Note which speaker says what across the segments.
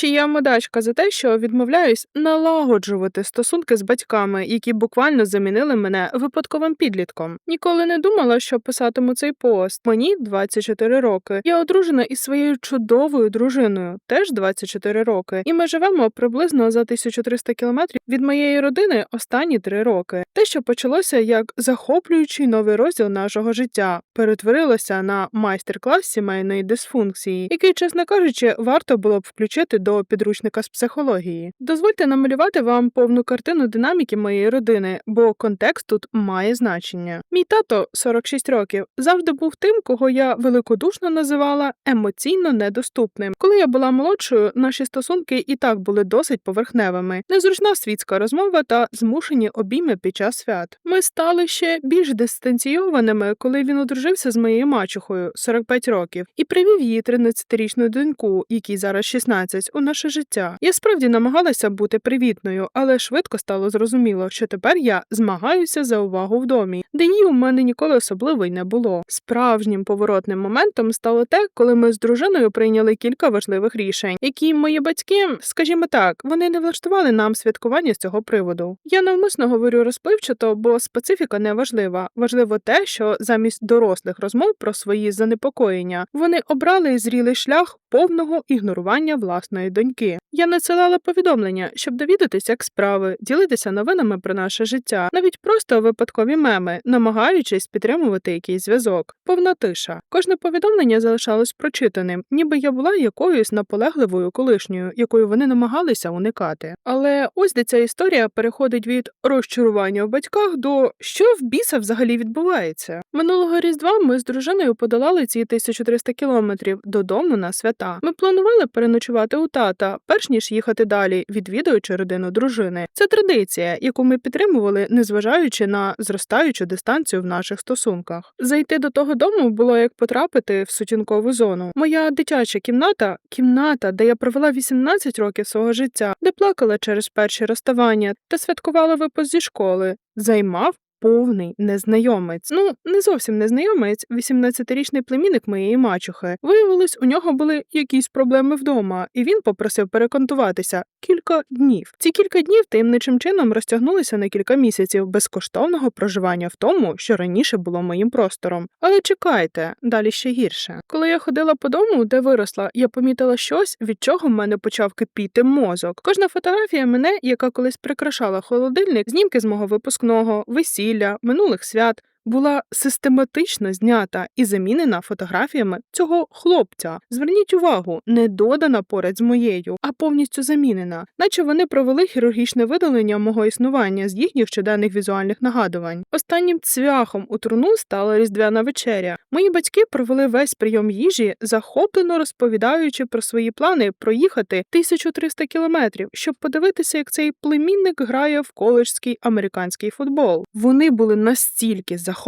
Speaker 1: Чи я модачка за те, що відмовляюсь налагоджувати стосунки з батьками, які буквально замінили мене випадковим підлітком? Ніколи не думала, що писатиму цей пост. Мені 24 роки. Я одружена із своєю чудовою дружиною, теж 24 роки, і ми живемо приблизно за 1300 кілометрів від моєї родини останні три роки. Те, що почалося як захоплюючий новий розділ нашого життя, перетворилося на майстер-клас сімейної дисфункції, який, чесно кажучи, варто було б включити до підручника з психології. Дозвольте намалювати вам повну картину динаміки моєї родини, бо контекст тут має значення. Мій тато, 46 років, завжди був тим, кого я великодушно називала емоційно недоступним. Коли я була молодшою, наші стосунки і так були досить поверхневими, незручна світська розмова та змушені обійми під час свят. Ми стали ще більш дистанційованими, коли він одружився з моєю мачухою 45 років і привів її 13-річну доньку, якій зараз 16, наше життя. Я справді намагалася бути привітною, але швидко стало зрозуміло, що тепер я змагаюся за увагу в домі, де її у мене ніколи особливо й не було. Справжнім поворотним моментом стало те, коли ми з дружиною прийняли кілька важливих рішень, які мої батьки, скажімо так, вони не влаштували нам святкування з цього приводу. Я навмисно говорю розпливчато, бо специфіка не важлива. Важливо те, що замість дорослих розмов про свої занепокоєння вони обрали зрілий шлях повного ігнорування власної доньки. Я надсилала повідомлення, щоб довідатися, як справи, ділитися новинами про наше життя, навіть просто випадкові меми, намагаючись підтримувати якийсь зв'язок. Повна тиша. Кожне повідомлення залишалось прочитаним, ніби я була якоюсь наполегливою колишньою, якою вони намагалися уникати. Але ось де ця історія переходить від розчарування в батьках до що в біса взагалі відбувається. Минулого різдва ми з дружиною подолали ці 1300 кілометрів додому на свята. Ми планували переночувати у тата, перш ніж їхати далі, відвідуючи родину дружини. Це традиція, яку ми підтримували, незважаючи на зростаючу дистанцію в наших стосунках. Зайти до того дому було як потрапити в сутінкову зону. Моя дитяча кімната, кімната, де я провела 18 років свого життя, де плакала через перші розставання та святкувала випуск зі школи, займав. Повний незнайомець. Ну, не зовсім незнайомець, 18-річний племінник моєї мачухи. Виявилось, у нього були якісь проблеми вдома, і він попросив перекантуватися кілька днів. Ці кілька днів таємничим чином розтягнулися на кілька місяців безкоштовного проживання в тому, що раніше було моїм простором. Але чекайте, далі ще гірше. Коли я ходила по дому, де виросла, я помітила щось, від чого в мене почав кипіти мозок. Кожна фотографія мене, яка колись прикрашала холодильник, знімки з мого випускного, весілля, минулих свят. Була систематично знята і замінена фотографіями цього хлопця. Зверніть увагу, не додана поряд з моєю, а повністю замінена, наче вони провели хірургічне видалення мого існування з їхніх щоденних візуальних нагадувань. Останнім цвяхом у труну стала різдвяна вечеря. Мої батьки провели весь прийом їжі, захоплено розповідаючи про свої плани проїхати 1300 кілометрів, щоб подивитися, як цей племінник грає в коледжський американський футбол. Вони були настільки захоплені,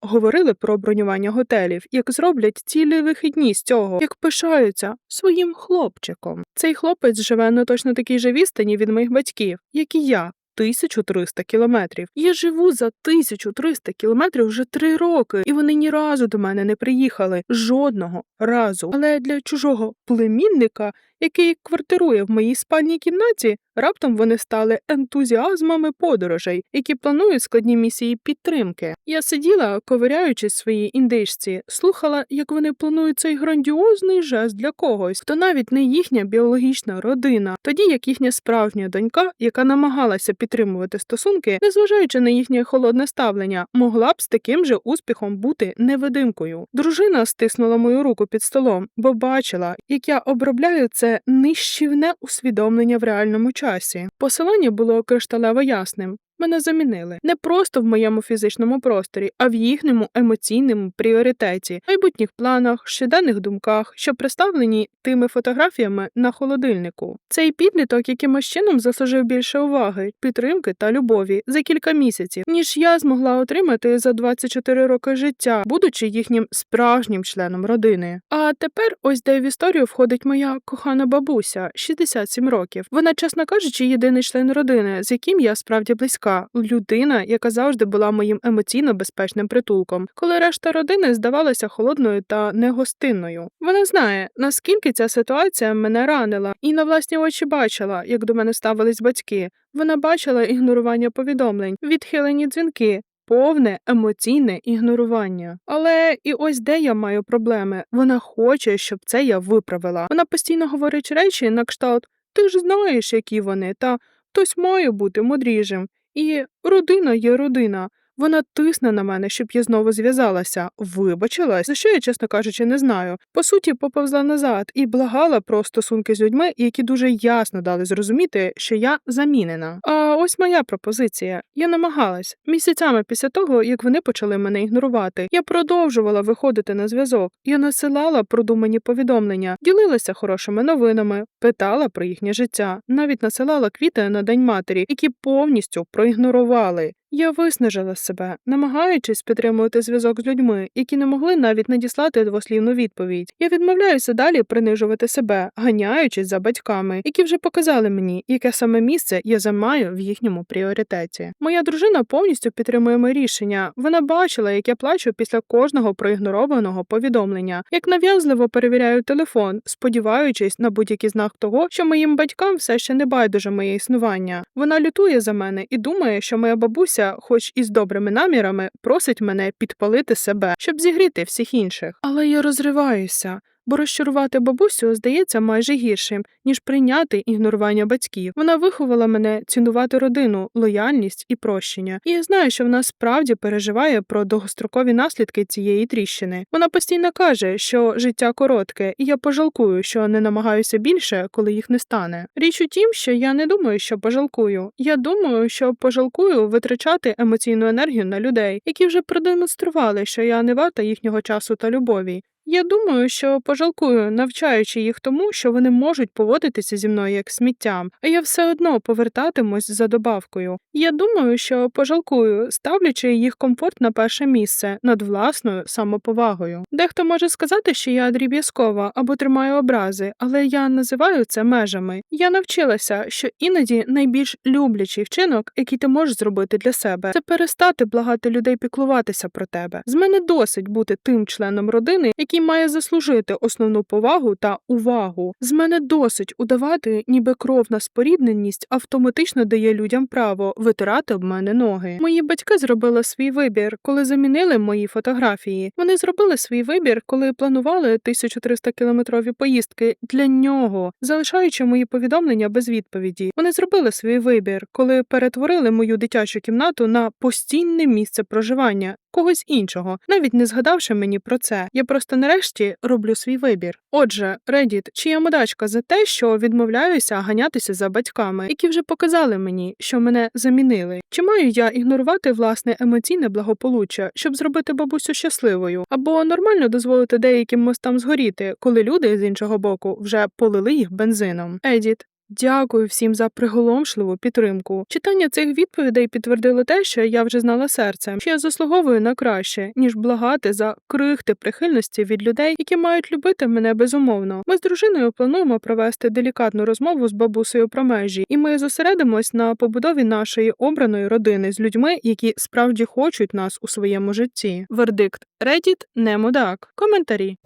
Speaker 1: говорили про бронювання готелів, як зроблять цілі вихідні з цього, як пишаються своїм хлопчиком. Цей хлопець живе на точно такій же відстані від моїх батьків, як і я. 1300 кілометрів. Я живу за 1300 кілометрів вже три роки, і вони ні разу до мене не приїхали. Жодного разу. Але для чужого племінника, який квартирує в моїй спальній кімнаті, раптом вони стали ентузіазмами подорожей, які планують складні місії підтримки. Я сиділа, ковиряючись своїй індичці, слухала, як вони планують цей грандіозний жест для когось, хто навіть не їхня біологічна родина, тоді як їхня справжня донька, яка намагалася підтримувати стосунки, незважаючи на їхнє холодне ставлення, могла б з таким же успіхом бути невидимкою. Дружина стиснула мою руку під столом, бо бачила, як я обробляю це нищівне усвідомлення в реальному часі. Посилання було кришталево ясним. Мене замінили не просто в моєму фізичному просторі, а в їхньому емоційному пріоритеті, майбутніх планах, щоденних думках, що представлені тими фотографіями на холодильнику. Цей підліток якимось чином заслужив більше уваги, підтримки та любові за кілька місяців, ніж я змогла отримати за 24 роки життя, будучи їхнім справжнім членом родини. А тепер ось де в історію входить моя кохана бабуся, 67 років. Вона, чесно кажучи, єдиний член родини, з яким я справді близька. Батька, людина, яка завжди була моїм емоційно безпечним притулком, коли решта родини здавалася холодною та негостинною. Вона знає, наскільки ця ситуація мене ранила, і на власні очі бачила, як до мене ставились батьки. Вона бачила ігнорування повідомлень, відхилені дзвінки. Повне емоційне ігнорування. Але і ось де я маю проблеми. Вона хоче, щоб це я виправила. Вона постійно говорить речі на кшталт ти ж знаєш, які вони, та хтось має бути мудрішим. І родина є родина. Вона тисне на мене, щоб я знову зв'язалася, вибачилась, за що я, чесно кажучи, не знаю. По суті, поповзла назад і благала про стосунки з людьми, які дуже ясно дали зрозуміти, що я замінена. А ось моя пропозиція. Я намагалась місяцями після того, як вони почали мене ігнорувати. Я продовжувала виходити на зв'язок. Я насилала продумані повідомлення, ділилася хорошими новинами, питала про їхнє життя, навіть насилала квіти на День матері, які повністю проігнорували. Я виснажила себе, намагаючись підтримувати зв'язок з людьми, які не могли навіть надіслати двослівну відповідь. Я відмовляюся далі принижувати себе, ганяючись за батьками, які вже показали мені, яке саме місце я займаю в їхньому пріоритеті. Моя дружина повністю підтримує моє рішення. Вона бачила, як я плачу після кожного проігнорованого повідомлення, як нав'язливо перевіряю телефон, сподіваючись на будь-який знак того, що моїм батькам все ще не байдуже моє існування. Вона лютує за мене і думає, що моя бабуся, хоч і з добрими намірами, просить мене підпалити себе, щоб зігріти всіх інших. Але я розриваюся. Бо розчарувати бабусю здається майже гіршим, ніж прийняти ігнорування батьків. Вона виховала мене цінувати родину, лояльність і прощення. І я знаю, що вона справді переживає про довгострокові наслідки цієї тріщини. Вона постійно каже, що життя коротке, і я пожалкую, що не намагаюся більше, коли їх не стане. Річ у тім, що я не думаю, що пожалкую. Я думаю, що пожалкую витрачати емоційну енергію на людей, які вже продемонстрували, що я не варта їхнього часу та любові. Я думаю, що пожалкую, навчаючи їх тому, що вони можуть поводитися зі мною як сміттям, а я все одно повертатимусь за добавкою. Я думаю, що пожалкую, ставлячи їх комфорт на перше місце над власною самоповагою. Дехто може сказати, що я дріб'язкова або тримаю образи, але я називаю це межами. Я навчилася, що іноді найбільш люблячий вчинок, який ти можеш зробити для себе, це перестати благати людей піклуватися про тебе. З мене досить бути тим членом родини, який має заслужити основну повагу та увагу. З мене досить удавати, ніби кровна спорідненість автоматично дає людям право витирати об мене ноги. Мої батьки зробили свій вибір, коли замінили мої фотографії. Вони зробили свій вибір, коли планували 1300 кілометрові поїздки для нього, залишаючи мої повідомлення без відповіді. Вони зробили свій вибір, коли перетворили мою дитячу кімнату на постійне місце проживання когось іншого, навіть не згадавши мені про це. Я просто нарешті роблю свій вибір. Отже, Reddit, чи я мудачка за те, що відмовляюся ганятися за батьками, які вже показали мені, що мене замінили? Чи маю я ігнорувати власне емоційне благополуччя, щоб зробити бабусю щасливою, або нормально дозволити деяким мостам згоріти, коли люди з іншого боку вже полили їх бензином? Едіт. Дякую всім за приголомшливу підтримку. Читання цих відповідей підтвердило те, що я вже знала серцем, що я заслуговую на краще, ніж благати за крихти прихильності від людей, які мають любити мене безумовно. Ми з дружиною плануємо провести делікатну розмову з бабусею про межі, і ми зосередимось на побудові нашої обраної родини з людьми, які справді хочуть нас у своєму житті. Вердикт Reddit не мудак. Коментарі.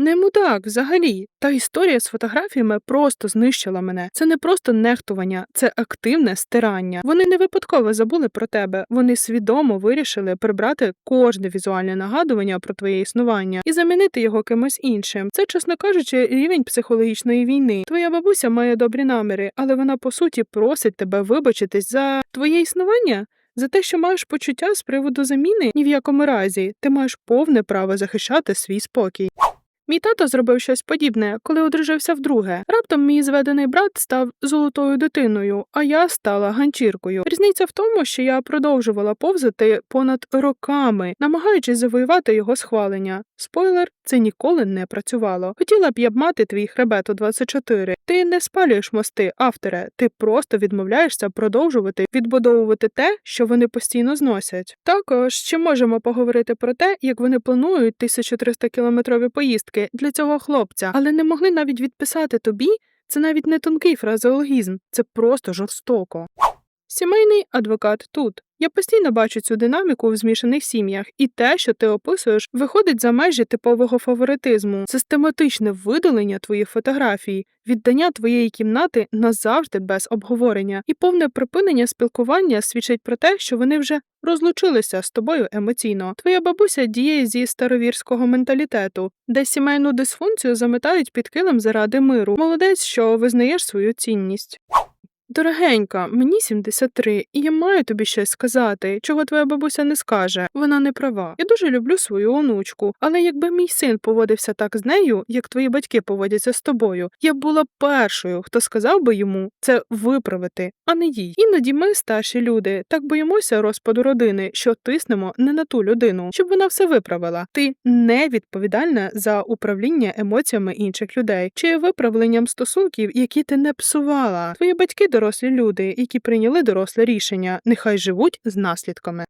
Speaker 1: Не мудак взагалі. Та історія з фотографіями просто знищила мене. Це не просто нехтування, це активне стирання. Вони не випадково забули про тебе. Вони свідомо вирішили прибрати кожне візуальне нагадування про твоє існування і замінити його кимось іншим. Це, чесно кажучи, рівень психологічної війни. Твоя бабуся має добрі наміри, але вона по суті просить тебе вибачитись за твоє існування. За те, що маєш почуття з приводу заміни, ні в якому разі ти маєш повне право захищати свій спокій. Мій тато зробив щось подібне, коли одружився вдруге. Раптом мій зведений брат став золотою дитиною, а я стала ганчіркою. Різниця в тому, що я продовжувала повзати понад роками, намагаючись завоювати його схвалення. Спойлер, це ніколи не працювало. Хотіла б я б мати твій хребет у 24. Ти не спалюєш мости, авторе, ти просто відмовляєшся продовжувати відбудовувати те, що вони постійно зносять. Також ще можемо поговорити про те, як вони планують 1300 кілометрові поїздки для цього хлопця, але не могли навіть відписати тобі. Це навіть не тонкий фразеологізм, це просто жорстоко. Сімейний адвокат тут. Я постійно бачу цю динаміку в змішаних сім'ях, і те, що ти описуєш, виходить за межі типового фаворитизму, систематичне видалення твоїх фотографій, віддання твоєї кімнати назавжди без обговорення, і повне припинення спілкування свідчить про те, що вони вже розлучилися з тобою емоційно. Твоя бабуся діє зі старовірського менталітету, де сімейну дисфункцію заметають під килим заради миру. Молодець, що визнаєш свою цінність. Дорогенька, мені 73, і я маю тобі щось сказати, чого твоя бабуся не скаже. Вона не права. Я дуже люблю свою онучку, але якби мій син поводився так з нею, як твої батьки поводяться з тобою, я б була першою, хто сказав би йому це виправити, а не їй. Іноді ми, старші люди, так боїмося розпаду родини, що тиснемо не на ту людину, щоб вона все виправила. Ти не відповідальна за управління емоціями інших людей чи виправленням стосунків, які ти не псувала. Твої батьки дорослі люди, які прийняли доросле рішення, нехай живуть з наслідками.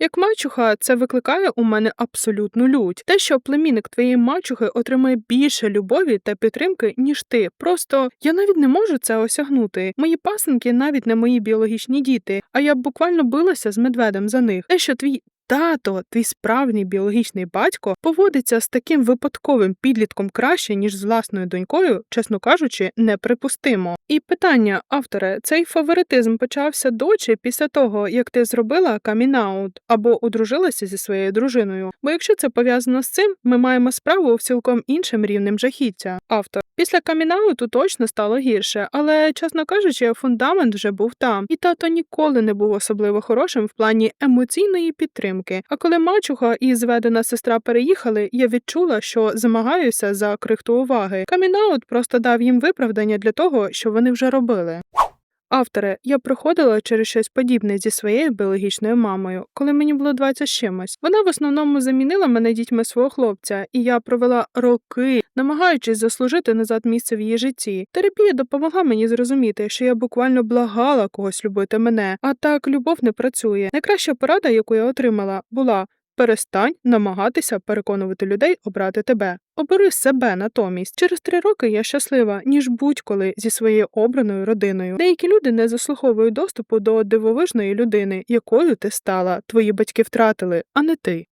Speaker 1: Як мачуха, це викликає у мене абсолютну лють. Те, що племінник твоєї мачухи отримує більше любові та підтримки, ніж ти. Просто я навіть не можу це осягнути. Мої пасенки навіть не мої біологічні діти, а я б буквально билася з медведем за них. Те, що твій тато, твій справжній біологічний батько, поводиться з таким випадковим підлітком краще, ніж з власною донькою, чесно кажучи, неприпустимо. І питання, авторе, цей фаворитизм почався до чи після того, як ти зробила камінаут або одружилася зі своєю дружиною. Бо якщо це пов'язано з цим, ми маємо справу з цілком іншим рівнем жахіття. Автор після камінауту точно стало гірше, але чесно кажучи, фундамент вже був там, і тато ніколи не був особливо хорошим в плані емоційної підтримки. А коли мачуха і зведена сестра переїхали, я відчула, що змагаюся за крихту уваги. Камінаут просто дав їм виправдання для того, що вони вже робили. Авторе, я проходила через щось подібне зі своєю біологічною мамою, коли мені було 20 з чимось. Вона в основному замінила мене дітьми свого хлопця, і я провела роки, намагаючись заслужити назад місце в її житті. Терапія допомогла мені зрозуміти, що я буквально благала когось любити мене, а так любов не працює. Найкраща порада, яку я отримала, була. Перестань намагатися переконувати людей обрати тебе. Обери себе натомість. Через три роки я щаслива, ніж будь-коли зі своєю обраною родиною. Деякі люди не заслуховують доступу до дивовижної людини, якою ти стала. Твої батьки втратили, а не ти.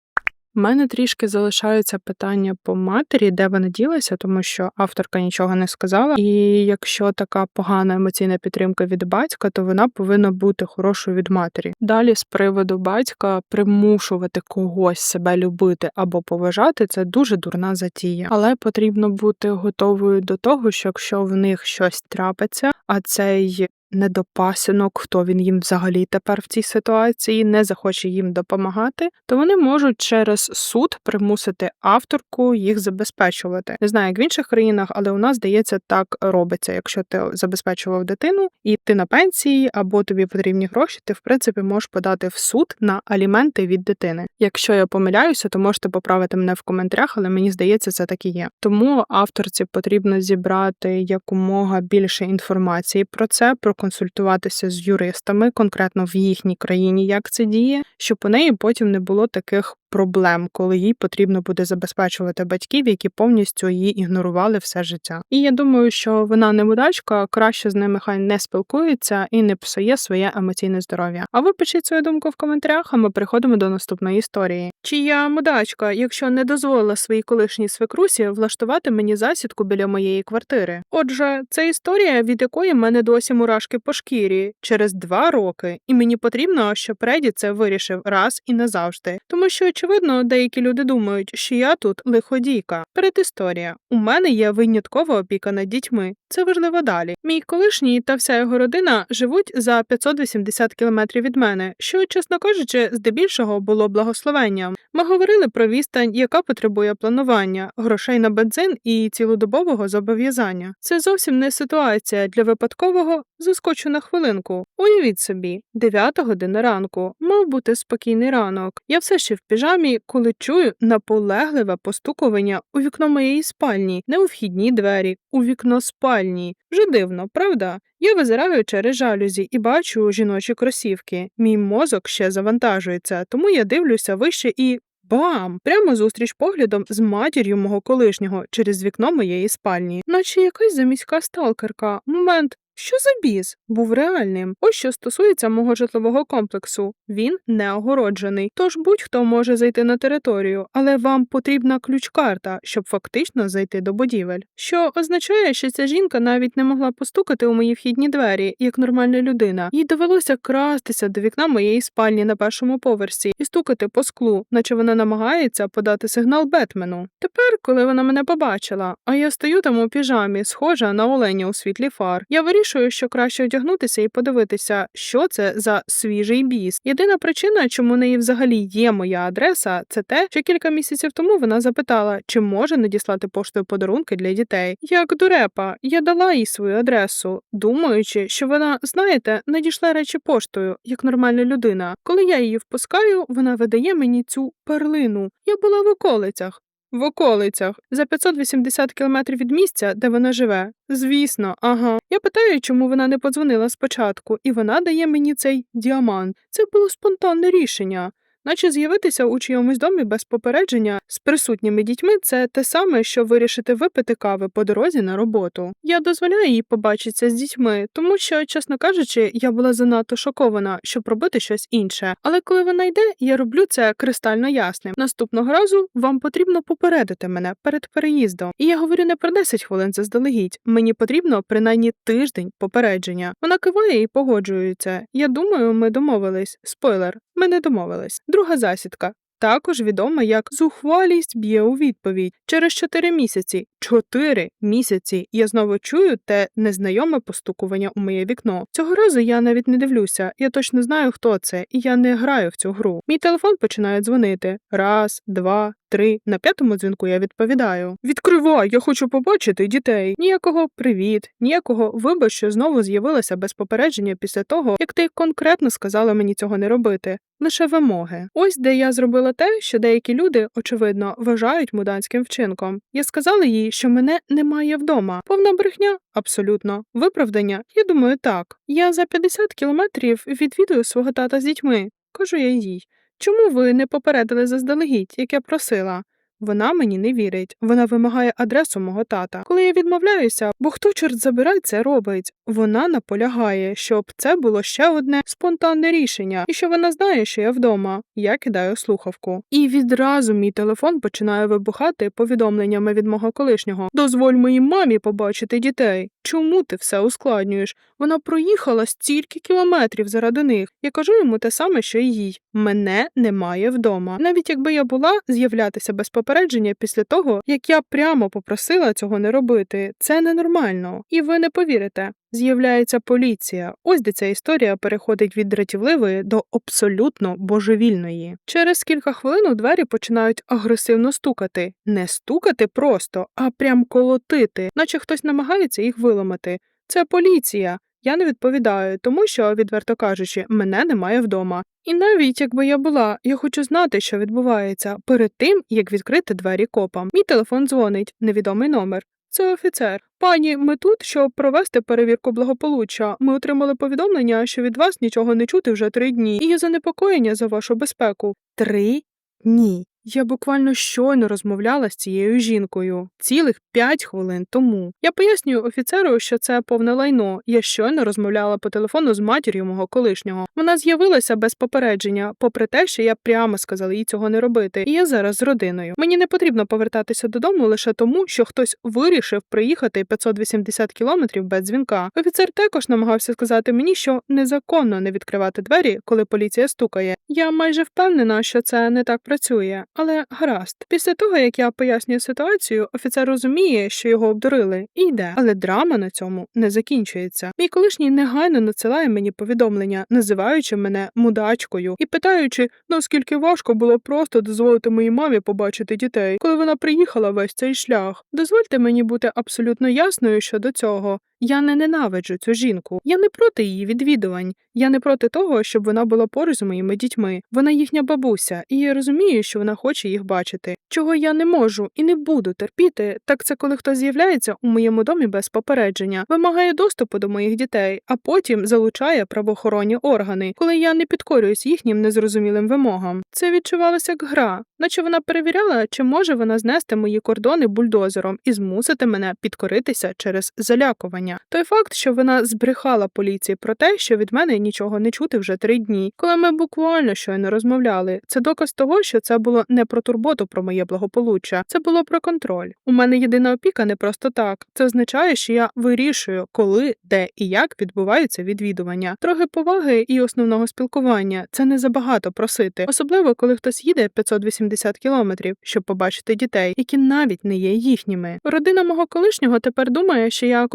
Speaker 1: У мене трішки залишаються питання по матері, де вона ділася, тому що авторка нічого не сказала. І якщо така погана емоційна підтримка від батька, то вона повинна бути хорошою від матері. Далі, з приводу батька, примушувати когось себе любити або поважати це дуже дурна затія. Але потрібно бути готовою до того, що якщо в них щось трапиться, а цей недопасинок, хто він їм взагалі тепер в цій ситуації, не захоче їм допомагати, то вони можуть через суд примусити авторку їх забезпечувати. Не знаю, як в інших країнах, але у нас здається, так робиться. Якщо ти забезпечував дитину і ти на пенсії або тобі потрібні гроші, ти в принципі можеш подати в суд на аліменти від дитини. Якщо я помиляюся, то можете поправити мене в коментарях, але мені здається, це так і є. Тому авторці потрібно зібрати якомога більше інформації про це, проконсультуватися з юристами, конкретно в їхній країні, як це діє, щоб у неї потім не було таких проблем, коли їй потрібно буде забезпечувати батьків, які повністю її ігнорували все життя. І я думаю, що вона не мудачка, краще з ними хай не спілкується і не псує своє емоційне здоров'я. А ви пишіть свою думку в коментарях, а ми переходимо до наступної історії. Чи я мудачка, якщо не дозволила своїй колишній свекрусі влаштувати мені засідку біля моєї квартири? Отже, це історія, від якої в мене досі мурашки по шкірі через два роки, і мені потрібно, щоб Реді це вирішив раз і назавжди, тому що очевидно, деякі люди думають, що я тут лиходійка. Передісторія. У мене є виняткова опіка над дітьми. Це важливо далі. Мій колишній та вся його родина живуть за 580 кілометрів від мене, що, чесно кажучи, здебільшого було благословенням. Ми говорили про відстань, яка потребує планування, грошей на бензин і цілодобового зобов'язання. Це зовсім не ситуація для випадкового заскочу на хвилинку. Уявіть собі, 9 година ранку, мав бути спокійний ранок. Я все ще в піжамі, коли чую наполегливе постукування у вікно моєї спальні, не у вхідні двері, у вікно спальні. Вже дивно, правда? Я визираю через жалюзі і бачу жіночі кросівки. Мій мозок ще завантажується, тому я дивлюся вище і. Бам! Прямо зустріч поглядом з матір'ю мого колишнього через вікно моєї спальні, наче якась заміська сталкерка. Момент. Що за біс? Був реальним. Ось що стосується мого житлового комплексу. Він не огороджений, тож будь-хто може зайти на територію, але вам потрібна ключ-карта, щоб фактично зайти до будівель. Що означає, що ця жінка навіть не могла постукати у мої вхідні двері, як нормальна людина. Їй довелося крастися до вікна моєї спальні на першому поверсі і стукати по склу, наче вона намагається подати сигнал Бетмену. Тепер, коли вона мене побачила, а я стою там у піжамі, схожа на оленя у світлі фар, я вирішую, що краще одягнутися і подивитися, що це за свіжий біс. Єдина причина, чому неї взагалі є моя адреса, це те, що кілька місяців тому вона запитала, чи може надіслати поштою подарунки для дітей. Як дурепа, я дала їй свою адресу, думаючи, що вона, знаєте, надійшла речі поштою, як нормальна людина. Коли я її впускаю, вона видає мені цю перлину. Я була в околицях. В околицях за 580 кілометрів від місця, де вона живе. Звісно, ага. Я питаю, чому вона не подзвонила спочатку, і вона дає мені цей діамант. Це було спонтанне рішення. Наче з'явитися у чийомусь домі без попередження з присутніми дітьми це те саме, що вирішити випити кави по дорозі на роботу. Я дозволяю їй побачитися з дітьми, тому що, чесно кажучи, я була занадто шокована, щоб робити щось інше. Але коли вона йде, я роблю це кристально ясним. Наступного разу вам потрібно попередити мене перед переїздом. І я говорю не про 10 хвилин заздалегідь. Мені потрібно принаймні тиждень попередження. Вона киває і погоджується. Я думаю, ми домовились. Спойлер, ми не домовились. Друга засідка. Також відома як зухвалість б'є у відповідь. Через чотири місяці, чотири місяці я знову чую те незнайоме постукування у моє вікно. Цього разу я навіть не дивлюся, я точно знаю, хто це, і я не граю в цю гру. Мій телефон починає дзвонити. Раз, два, три. На п'ятому дзвінку я відповідаю: Відкривай, я хочу побачити дітей. Ніякого привіт, ніякого вибач, що знову з'явилася без попередження після того, як ти конкретно сказала мені цього не робити. Лише вимоги. Ось де я зробила те, що деякі люди, очевидно, вважають муданським вчинком. Я сказала їй, що мене немає вдома. Повна брехня? Абсолютно. Виправдання? Я думаю, так. Я за 50 кілометрів відвідую свого тата з дітьми. Кажу я їй. Чому ви не попередили заздалегідь, як я просила? Вона мені не вірить. Вона вимагає адресу мого тата. Коли я відмовляюся, бо хто чорт забирай це робить. Вона наполягає, щоб це було ще одне спонтанне рішення, і що вона знає, що я вдома. Я кидаю слухавку. І відразу мій телефон починає вибухати повідомленнями від мого колишнього. Дозволь моїй мамі побачити дітей. Чому ти все ускладнюєш? Вона проїхала стільки кілометрів заради них. Я кажу йому те саме, що й їй. Мене немає вдома. Навіть якби я була з'являтися без попередження після того, як я прямо попросила цього не робити, це ненормально. І ви не повірите. З'являється поліція. Ось де ця історія переходить від дратівливої до абсолютно божевільної. Через кілька хвилин у двері починають агресивно стукати. Не стукати просто, а прям колотити, наче хтось намагається їх виламати. Це поліція. Я не відповідаю, тому що, відверто кажучи, мене немає вдома. І навіть якби я була, я хочу знати, що відбувається перед тим, як відкрити двері копам. Мій телефон дзвонить, невідомий номер. Це офіцер. Пані, ми тут, щоб провести перевірку благополуччя. Ми отримали повідомлення, що від вас нічого не чути вже три дні, і є занепокоєння за вашу безпеку. Три дні. Я буквально щойно розмовляла з цією жінкою цілих п'ять хвилин тому. Я пояснюю офіцеру, що це повне лайно. Я щойно розмовляла по телефону з матір'ю мого колишнього. Вона з'явилася без попередження, попри те, що я прямо сказала їй цього не робити. І я зараз з родиною. Мені не потрібно повертатися додому лише тому, що хтось вирішив приїхати 580 кілометрів без дзвінка. Офіцер також намагався сказати мені, що незаконно не відкривати двері, коли поліція стукає. Я майже впевнена, що це не так працює. Але гаразд, після того як я пояснюю ситуацію, офіцер розуміє, що його обдурили, і йде. Але драма на цьому не закінчується. Мій колишній негайно надсилає мені повідомлення, називаючи мене мудачкою і питаючи, наскільки важко було просто дозволити моїй мамі побачити дітей, коли вона приїхала весь цей шлях. Дозвольте мені бути абсолютно ясною щодо цього. Я не ненавиджу цю жінку. Я не проти її відвідувань. Я не проти того, щоб вона була поруч з моїми дітьми. Вона їхня бабуся, і я розумію, що вона хоче їх бачити. Чого я не можу і не буду терпіти, так це коли хтось з'являється у моєму домі без попередження, вимагає доступу до моїх дітей, а потім залучає правоохоронні органи, коли я не підкорююсь їхнім незрозумілим вимогам. Це відчувалося як гра, наче вона перевіряла, чи може вона знести мої кордони бульдозером і змусити мене підкоритися через залякування. Попередження. Той факт, що вона збрехала поліції про те, що від мене нічого не чути вже три дні, коли ми буквально щойно розмовляли. Це доказ того, що це було не про турботу про моє благополуччя, це було про контроль. У мене єдина опіка не просто так. Це означає, що я вирішую, коли, де і як відбуваються відвідування. Трохи поваги і основного спілкування це не забагато просити, особливо коли хтось їде 580 кілометрів, щоб побачити дітей, які навіть не є їхніми. Родина мого колишнього тепер думає, що я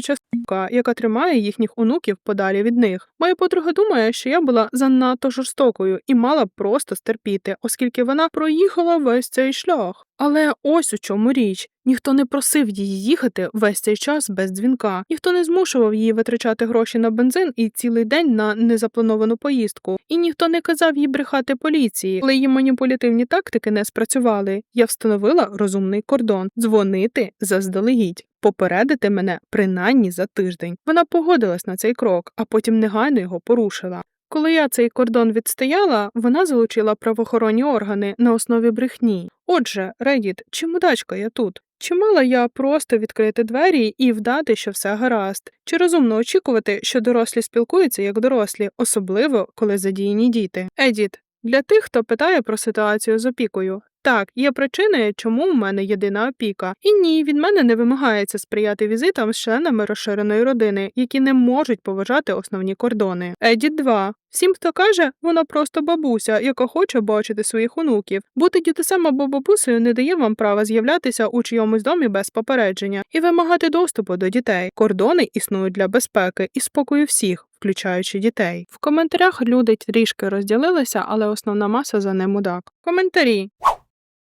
Speaker 1: контролююча сука, яка тримає їхніх онуків подалі від них. Моя подруга думає, що я була занадто жорстокою і мала просто стерпіти, оскільки вона проїхала весь цей шлях. Але ось у чому річ. Ніхто не просив її їхати весь цей час без дзвінка, ніхто не змушував її витрачати гроші на бензин і цілий день на незаплановану поїздку, і ніхто не казав їй брехати поліції. Коли її маніпулятивні тактики не спрацювали, я встановила розумний кордон дзвонити заздалегідь. Попередити мене принаймні за тиждень. Вона погодилась на цей крок, а потім негайно його порушила. Коли я цей кордон відстояла, вона залучила правоохоронні органи на основі брехні. Отже, Редіт, чи мудачка я тут? Чи мала я просто відкрити двері і вдати, що все гаразд? Чи розумно очікувати, що дорослі спілкуються як дорослі, особливо коли задіяні діти? Едіт, для тих, хто питає про ситуацію з опікою. Так, є причини, чому в мене єдина опіка. І ні, від мене не вимагається сприяти візитам з членами розширеної родини, які не можуть поважати основні кордони. Едіт 2. Всім, хто каже, вона просто бабуся, яка хоче бачити своїх онуків. Бути дідусем або бабусею не дає вам права з'являтися у чийомусь домі без попередження і вимагати доступу до дітей. Кордони існують для безпеки і спокою всіх. Включаючи дітей. В коментарях люди трішки розділилися, але основна маса за ним мудак. Коментарі.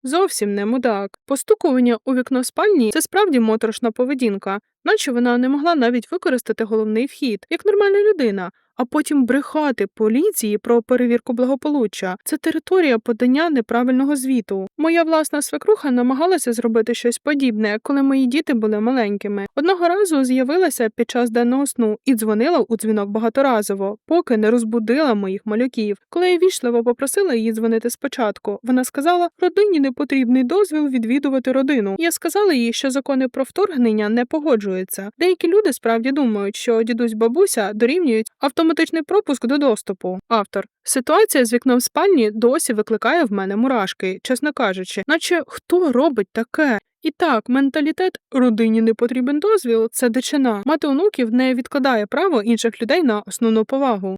Speaker 1: Зовсім не мудак. Постукування у вікно спальні це справді моторошна поведінка, наче вона не могла навіть використати головний вхід, як нормальна людина, а потім брехати поліції про перевірку благополуччя. Це територія подання неправильного звіту. Моя власна свекруха намагалася зробити щось подібне, коли мої діти були маленькими. Одного разу з'явилася під час денного сну і дзвонила у дзвінок багаторазово, поки не розбудила моїх малюків. Коли я вічливо попросила її дзвонити спочатку, вона сказала, родині не потрібний дозвіл відвідувати родину. Я сказала їй, що закони про вторгнення не погоджуються. Деякі люди справді думають, що дідусь бабуся дорівнюють автоматичний пропуск до доступу. Автор ситуація з вікном спальні досі викликає в мене мурашки, чесно кажучи, наче хто робить таке? І так, менталітет родині не потрібен дозвіл це дичина. Мати онуків не відкладає право інших людей на основну повагу.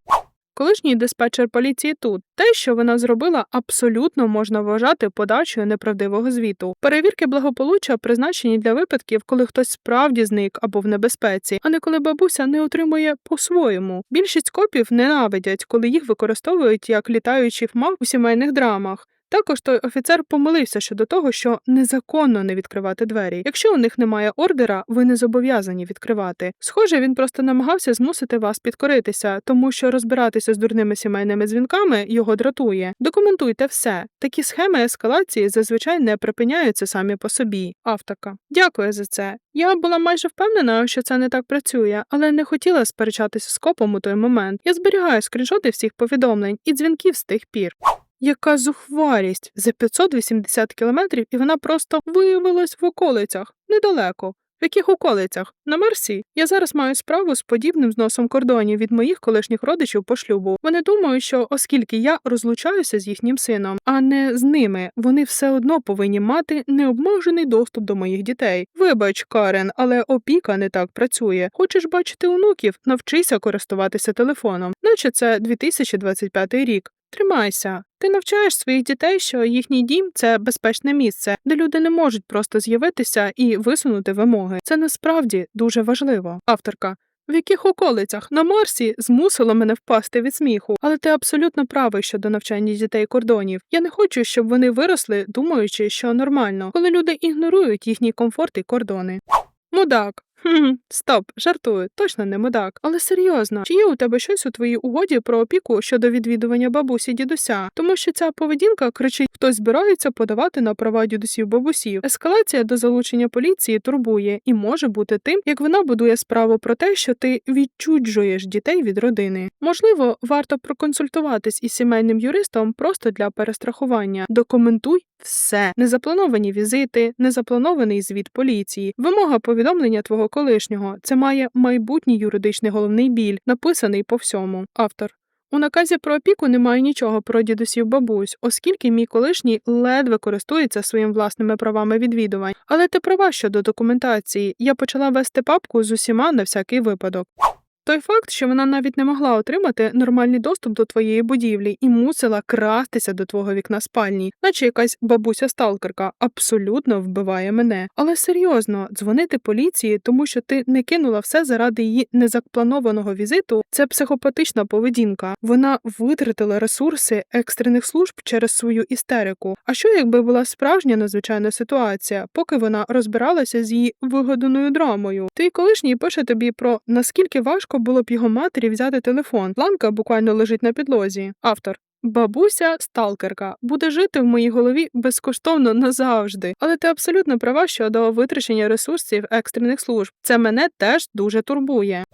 Speaker 1: Колишній диспетчер поліції тут те, що вона зробила, абсолютно можна вважати подачею неправдивого звіту. Перевірки благополуччя призначені для випадків, коли хтось справді зник або в небезпеці, а не коли бабуся не отримує по-своєму. Більшість копів ненавидять, коли їх використовують як літаючих мав у сімейних драмах. Також той офіцер помилився щодо того, що незаконно не відкривати двері. Якщо у них немає ордера, ви не зобов'язані відкривати. Схоже, він просто намагався змусити вас підкоритися, тому що розбиратися з дурними сімейними дзвінками його дратує. Документуйте все. Такі схеми ескалації зазвичай не припиняються самі по собі. Авторка. Дякую за це. Я була майже впевнена, що це не так працює, але не хотіла сперечатися з копом у той момент. Я зберігаю скріншоти всіх повідомлень і дзвінків з тих пір. Яка зухварість за 580 кілометрів, і вона просто виявилась в околицях недалеко. В яких околицях? На Мерсі. Я зараз маю справу з подібним зносом кордонів від моїх колишніх родичів по шлюбу. Вони думають, що оскільки я розлучаюся з їхнім сином, а не з ними, вони все одно повинні мати необмежений доступ до моїх дітей. Вибач, Карен, але опіка не так працює. Хочеш бачити онуків? Навчися користуватися телефоном, наче це 2025 рік. Тримайся. Ти навчаєш своїх дітей, що їхній дім це безпечне місце, де люди не можуть просто з'явитися і висунути вимоги. Це насправді дуже важливо. Авторка. В яких околицях на Марсі змусило мене впасти від сміху, але ти абсолютно правий щодо навчання дітей кордонів. Я не хочу, щоб вони виросли, думаючи, що нормально, коли люди ігнорують їхній комфорт і кордони. Мудак. Хм, стоп, жартую, точно не мудак. Але серйозно, чи є у тебе щось у твоїй угоді про опіку щодо відвідування бабусі дідуся? Тому що ця поведінка кричить, хтось збирається подавати на права дідусів бабусів. Ескалація до залучення поліції турбує і може бути тим, як вона будує справу про те, що ти відчуджуєш дітей від родини. Можливо, варто проконсультуватись із сімейним юристом просто для перестрахування. Документуй все, незаплановані візити, незапланований звіт поліції, вимога повідомлення твого колишнього. Це має майбутній юридичний головний біль, написаний по всьому. Автор. У наказі про опіку немає нічого про дідусів бабусь, оскільки мій колишній ледве користується своїми власними правами відвідувань. Але ти права щодо документації. Я почала вести папку з усіма на всякий випадок. Той факт, що вона навіть не могла отримати нормальний доступ до твоєї будівлі і мусила крастися до твого вікна спальні, наче якась бабуся-сталкерка, абсолютно вбиває мене. Але серйозно, дзвонити поліції, тому що ти не кинула все заради її незапланованого візиту, це психопатична поведінка. Вона витратила ресурси екстрених служб через свою істерику. А що якби була справжня надзвичайна ситуація, поки вона розбиралася з її вигаданою драмою? Твій колишній пише тобі про наскільки важко було б його матері взяти телефон. Ланка буквально лежить на підлозі. Автор. Бабуся сталкерка буде жити в моїй голові безкоштовно назавжди, але ти абсолютно права щодо витрачення ресурсів екстрених служб. Це мене теж дуже турбує.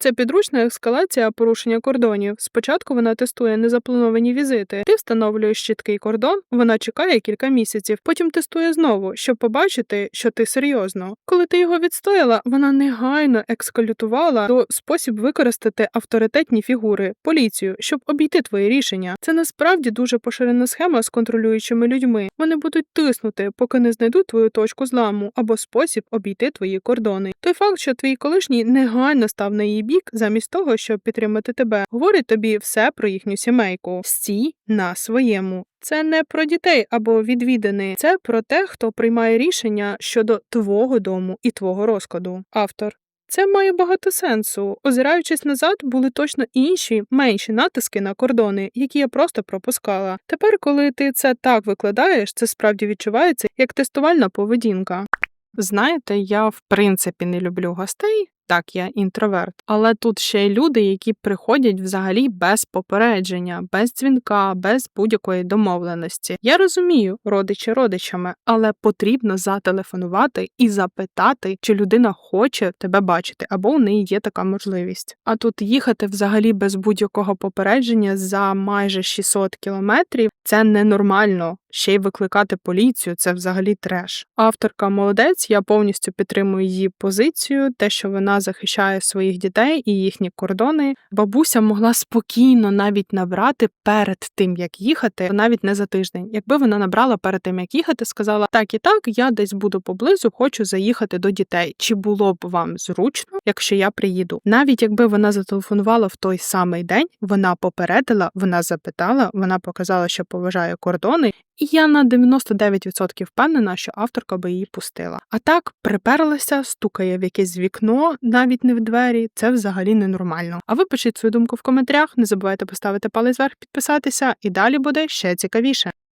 Speaker 1: Це підручна ескалація порушення кордонів. Спочатку вона тестує незаплановані візити. Ти встановлюєш чіткий кордон, вона чекає кілька місяців, потім тестує знову, щоб побачити, що ти серйозно. Коли ти його відстояла, вона негайно екскалютувала до спосіб використати авторитетні фігури, поліцію, щоб обійти твої рішення. Це насправді дуже поширена схема з контролюючими людьми. Вони будуть тиснути, поки не знайдуть твою точку зламу або спосіб обійти твої кордони. Той факт, що твій колишній негайно став на її бік, замість того, щоб підтримати тебе, говорить тобі все про їхню сімейку. Стій на своєму. Це не про дітей або відвідини, це про те, хто приймає рішення щодо твого дому і твого розкладу. Автор. Це має багато сенсу. Озираючись назад, були точно інші, менші натиски на кордони, які я просто пропускала. Тепер, коли ти це так викладаєш, це справді відчувається як тестувальна поведінка. Знаєте, я в принципі не люблю гостей. Так, я інтроверт, але тут ще й люди, які приходять взагалі без попередження, без дзвінка, без будь-якої домовленості. Я розумію, родичі родичами, але потрібно зателефонувати і запитати, чи людина хоче тебе бачити, або у неї є така можливість. А тут їхати взагалі без будь-якого попередження за майже 600 кілометрів це ненормально. Ще й викликати поліцію це взагалі треш. Авторка молодець, я повністю підтримую її позицію, те, що захищає своїх дітей і їхні кордони. Бабуся могла спокійно навіть набрати перед тим, як їхати, навіть не за тиждень. Якби вона набрала перед тим, як їхати, сказала: так і так, я десь буду поблизу, хочу заїхати до дітей. Чи було б вам зручно, якщо я приїду? Навіть якби вона зателефонувала в той самий день, вона попередила, вона запитала, вона показала, що поважає кордони. І я на 99% впевнена, що авторка би її пустила. А так приперлася, стукає в якесь вікно, навіть не в двері. Це взагалі ненормально. А ви пишіть свою думку в коментарях. Не забувайте поставити палець вверх, підписатися, і далі буде ще цікавіше.